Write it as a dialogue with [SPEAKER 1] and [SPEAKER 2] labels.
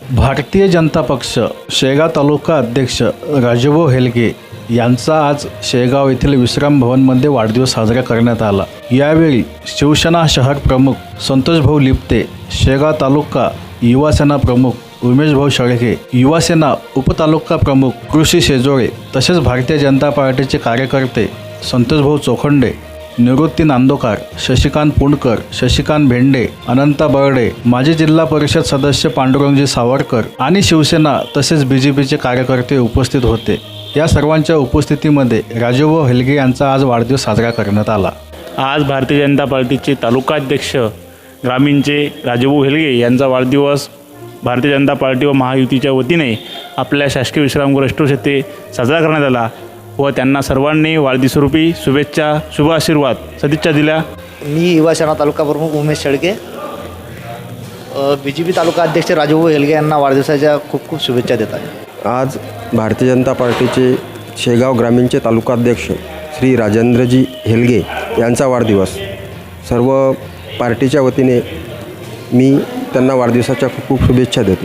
[SPEAKER 1] भारतीय जनता पक्ष शेगाव तालुका अध्यक्ष राजभाऊ हेलगे यांचा आज शेगाव येथील विश्राम भवनमध्ये वाढदिवस साजरा करण्यात आला. यावेळी शिवसेना शहर प्रमुख संतोषभाऊ लिप्ते शेगाव तालुका युवासेना प्रमुख उमेशभाऊ शेळके युवासेना उपतालुका प्रमुख कृषी शेजोळे तसेच भारतीय जनता पार्टीचे कार्यकर्ते संतोषभाऊ चोखंडे निवृत्ती नांदोकार शशिकांत पुणकर शशिकांत भेंडे अनंता बर्डे माजी जिल्हा परिषद सदस्य पांडुरंगजी सावरकर आणि शिवसेना तसेच बी जे पीचे कार्यकर्ते उपस्थित होते. या सर्वांच्या उपस्थितीमध्ये राजूभाऊ हेलगे यांचा आज वाढदिवस साजरा करण्यात आला.
[SPEAKER 2] आज भारतीय जनता पार्टीचे तालुकाध्यक्ष ग्रामीणचे राजूभाऊ हेलगे यांचा वाढदिवस भारतीय जनता पार्टी व महायुतीच्या वतीने आपल्या शासकीय विश्रामगृह येथे साजरा करण्यात आला. व त्यांना सर्वांनी वाढदिवसरूपी शुभेच्छा शुभ आशीर्वाद सदिच्छा दिल्या.
[SPEAKER 3] मी युवासेना तालुका प्रमुख Umesh Shelke B J P तालुका अध्यक्ष राजूभाऊ हेलगे यांना वाढदिवसाच्या खूप खूप शुभेच्छा देत आहे.
[SPEAKER 4] आज भारतीय जनता पार्टीचे शेगाव ग्रामीणचे तालुकाध्यक्ष श्री राजेंद्रजी हेलगे यांचा वाढदिवस. सर्व पार्टीच्या वतीने मी त्यांना वाढदिवसाच्या खूप खूप शुभेच्छा देतो.